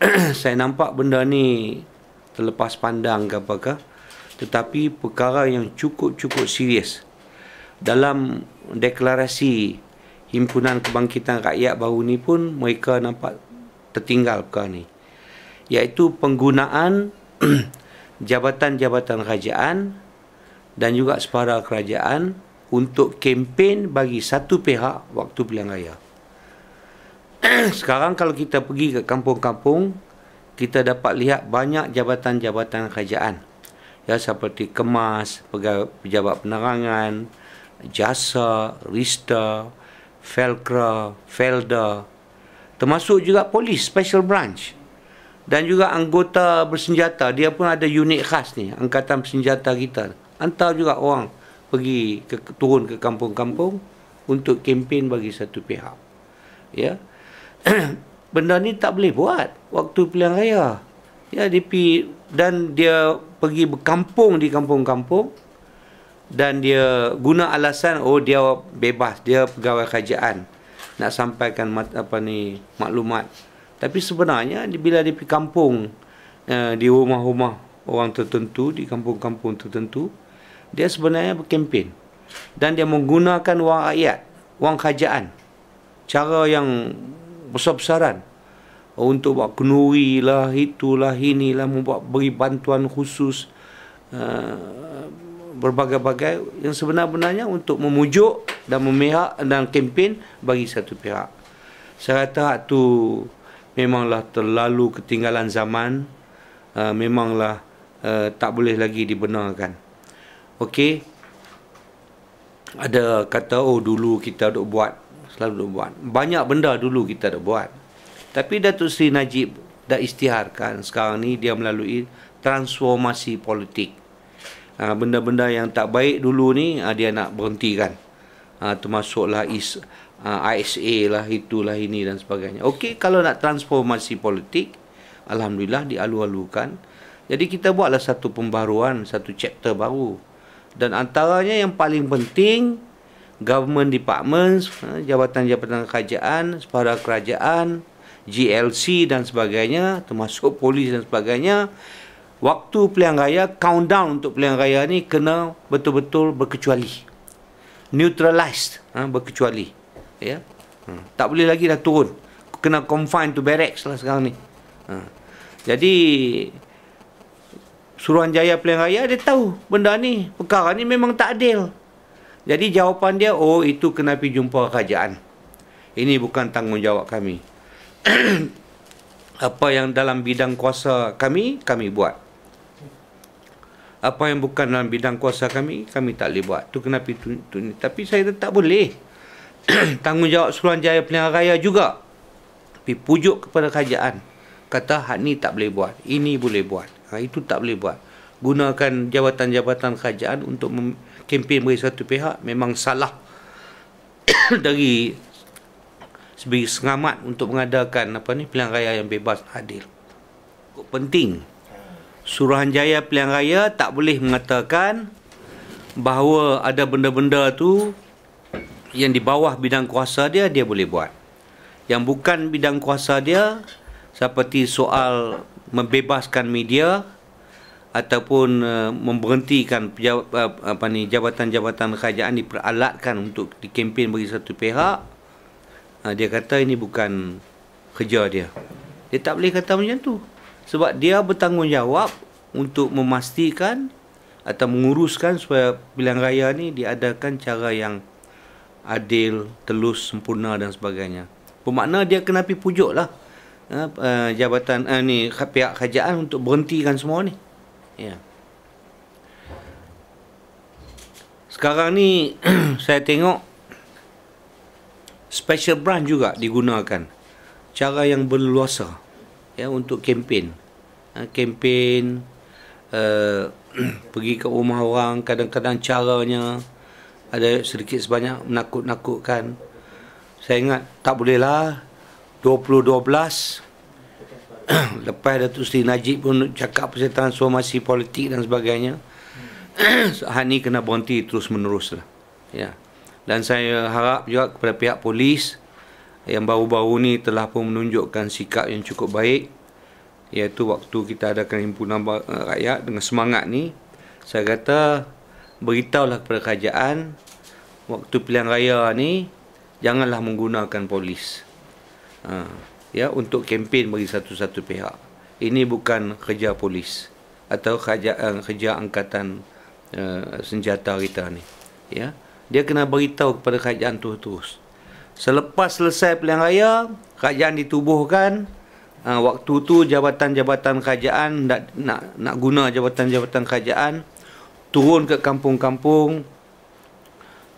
saya nampak benda ni terlepas pandang ke apakah tetapi perkara yang cukup-cukup serius dalam deklarasi himpunan kebangkitan rakyat baru ni pun mereka nampak tertinggal perkara ni iaitu penggunaan jabatan-jabatan kerajaan dan juga separa kerajaan untuk kempen bagi satu pihak waktu pilihan raya. Sekarang kalau kita pergi ke kampung-kampung, kita dapat lihat banyak jabatan-jabatan kerajaan. Ya seperti kemas, pejabat penerangan, jasa, rista, felkra, felda, termasuk juga polis special branch. Dan juga anggota bersenjata dia pun ada unit khas ni angkatan bersenjata kita. Hantar juga orang pergi ke, turun ke kampung-kampung untuk kempen bagi satu pihak. Ya benda ni tak boleh buat waktu pilihan raya ya DP dan dia pergi berkampung di kampung-kampung dan dia guna alasan oh dia bebas dia pegawai kerajaan nak sampaikan apa ni maklumat tapi sebenarnya bila dia pergi kampung uh, di rumah-rumah orang tertentu, di kampung-kampung tertentu, dia sebenarnya berkempen. Dan dia menggunakan wang rakyat, wang kerajaan. Cara yang besar-besaran. Untuk buat kenuri lah, itulah, inilah, membuat beri bantuan khusus. Uh, berbagai-bagai yang sebenar-benarnya untuk memujuk dan memihak dan kempen bagi satu pihak. Saya kata tu memanglah terlalu ketinggalan zaman uh, memanglah uh, tak boleh lagi dibenarkan okey ada kata oh dulu kita duk buat selalu buat banyak benda dulu kita duk buat tapi Datuk Seri Najib dah istiharkan sekarang ni dia melalui transformasi politik uh, benda-benda yang tak baik dulu ni uh, dia nak berhentikan uh, termasuklah is ah, ISA lah itulah ini dan sebagainya. Okey kalau nak transformasi politik alhamdulillah dialu-alukan. Jadi kita buatlah satu pembaruan, satu chapter baru. Dan antaranya yang paling penting government departments, ah, jabatan-jabatan kerajaan, separa kerajaan, GLC dan sebagainya, termasuk polis dan sebagainya, waktu pilihan raya, countdown untuk pilihan raya ni kena betul-betul berkecuali. Neutralized, ha, berkecuali ya hmm. tak boleh lagi dah turun kena confine to barracks lah sekarang ni ha. jadi Suruhanjaya Pilihan Raya dia tahu benda ni perkara ni memang tak adil jadi jawapan dia oh itu kena pergi jumpa kerajaan. Ini bukan tanggungjawab kami. Apa yang dalam bidang kuasa kami kami buat. Apa yang bukan dalam bidang kuasa kami kami tak boleh buat. Tu kena pergi tu, tu, tapi saya tetap boleh. Tanggungjawab Suruhanjaya Pilihan Raya juga. Tapi pujuk kepada kerajaan. Kata hak ni tak boleh buat. Ini boleh buat. Ha, itu tak boleh buat. Gunakan jabatan-jabatan kerajaan untuk kempen bagi satu pihak memang salah. Dari sebagai sengamat untuk mengadakan apa ni pilihan raya yang bebas adil penting. Suruhanjaya Pilihan Raya tak boleh mengatakan bahawa ada benda-benda tu yang di bawah bidang kuasa dia dia boleh buat. Yang bukan bidang kuasa dia seperti soal membebaskan media ataupun uh, memberhentikan pejabat, uh, apa ni jabatan-jabatan kerajaan diperalatkan untuk dikempen bagi satu pihak uh, dia kata ini bukan kerja dia dia tak boleh kata macam tu sebab dia bertanggungjawab untuk memastikan atau menguruskan supaya pilihan raya ni diadakan cara yang adil, telus, sempurna dan sebagainya. Bermakna dia kena pergi pujuk lah uh, jabatan uh, ni pihak kerajaan untuk berhentikan semua ni. Ya. Sekarang ni saya tengok special branch juga digunakan. Cara yang berluasa ya untuk kempen. Uh, kempen uh, pergi ke rumah orang kadang-kadang caranya ada sedikit sebanyak menakut-nakutkan. Saya ingat tak bolehlah 2012 lepas Datuk Seri Najib pun cakap pasal transformasi politik dan sebagainya. Hal ni kena berhenti terus menerus lah. Ya. Dan saya harap juga kepada pihak polis yang baru-baru ni telah pun menunjukkan sikap yang cukup baik iaitu waktu kita adakan himpunan rakyat dengan semangat ni saya kata beritahulah kepada kerajaan waktu pilihan raya ni janganlah menggunakan polis ha, ya untuk kempen bagi satu-satu pihak. Ini bukan kerja polis atau kerja, uh, kerja angkatan uh, senjata kita ni ya. Dia kena beritahu kepada kerajaan terus-terus selepas selesai pilihan raya kerajaan ditubuhkan uh, waktu tu jabatan-jabatan kerajaan nak nak nak guna jabatan-jabatan kerajaan turun ke kampung-kampung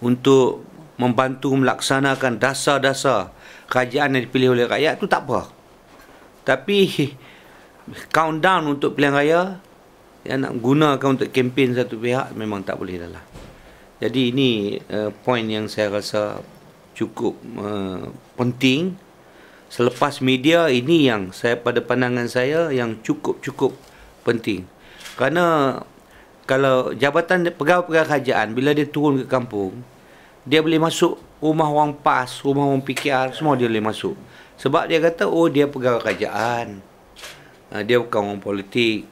untuk membantu melaksanakan dasar-dasar kerajaan yang dipilih oleh rakyat tu tak apa. Tapi countdown untuk pilihan raya yang nak gunakan untuk kempen satu pihak memang tak boleh lah. Jadi ini uh, point yang saya rasa cukup uh, penting. Selepas media ini yang saya pada pandangan saya yang cukup-cukup penting. Kerana kalau jabatan pegawai-pegawai kerajaan bila dia turun ke kampung dia boleh masuk rumah orang PAS, rumah orang PKR semua dia boleh masuk. Sebab dia kata oh dia pegawai kerajaan. Ha, dia bukan orang politik.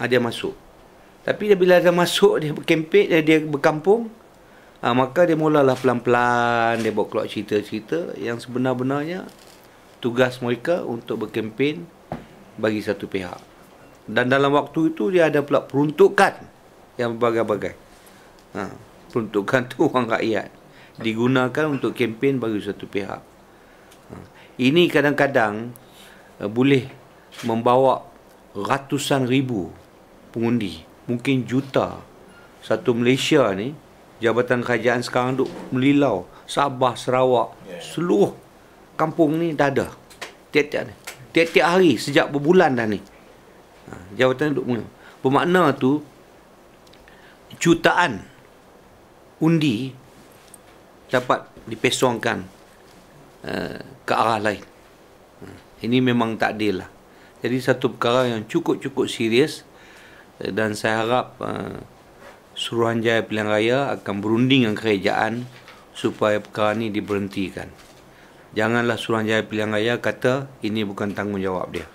Ha, dia masuk. Tapi dia bila dia masuk dia berkempit dia, dia berkampung ha, maka dia mulalah pelan-pelan. Dia buat keluar cerita-cerita yang sebenar-benarnya tugas mereka untuk berkempen bagi satu pihak. Dan dalam waktu itu dia ada pula peruntukan yang berbagai-bagai. Ha, peruntukan tu orang rakyat digunakan untuk kempen bagi satu pihak. Ha, ini kadang-kadang uh, boleh membawa ratusan ribu pengundi, mungkin juta. Satu Malaysia ni jabatan kerajaan sekarang duk melilau Sabah, Sarawak, seluruh kampung ni dah ada. Tiap-tiap ni. Tiap-tiap hari sejak berbulan dah ni. Ha, jabatan duk bermakna tu jutaan undi dapat dipesongkan uh, ke arah lain. Uh, ini memang tak adil lah. Jadi satu perkara yang cukup-cukup serius uh, dan saya harap uh, Suruhanjaya Pilihan Raya akan berunding dengan kerajaan supaya perkara ini diberhentikan. Janganlah Suruhanjaya Pilihan Raya kata ini bukan tanggungjawab dia.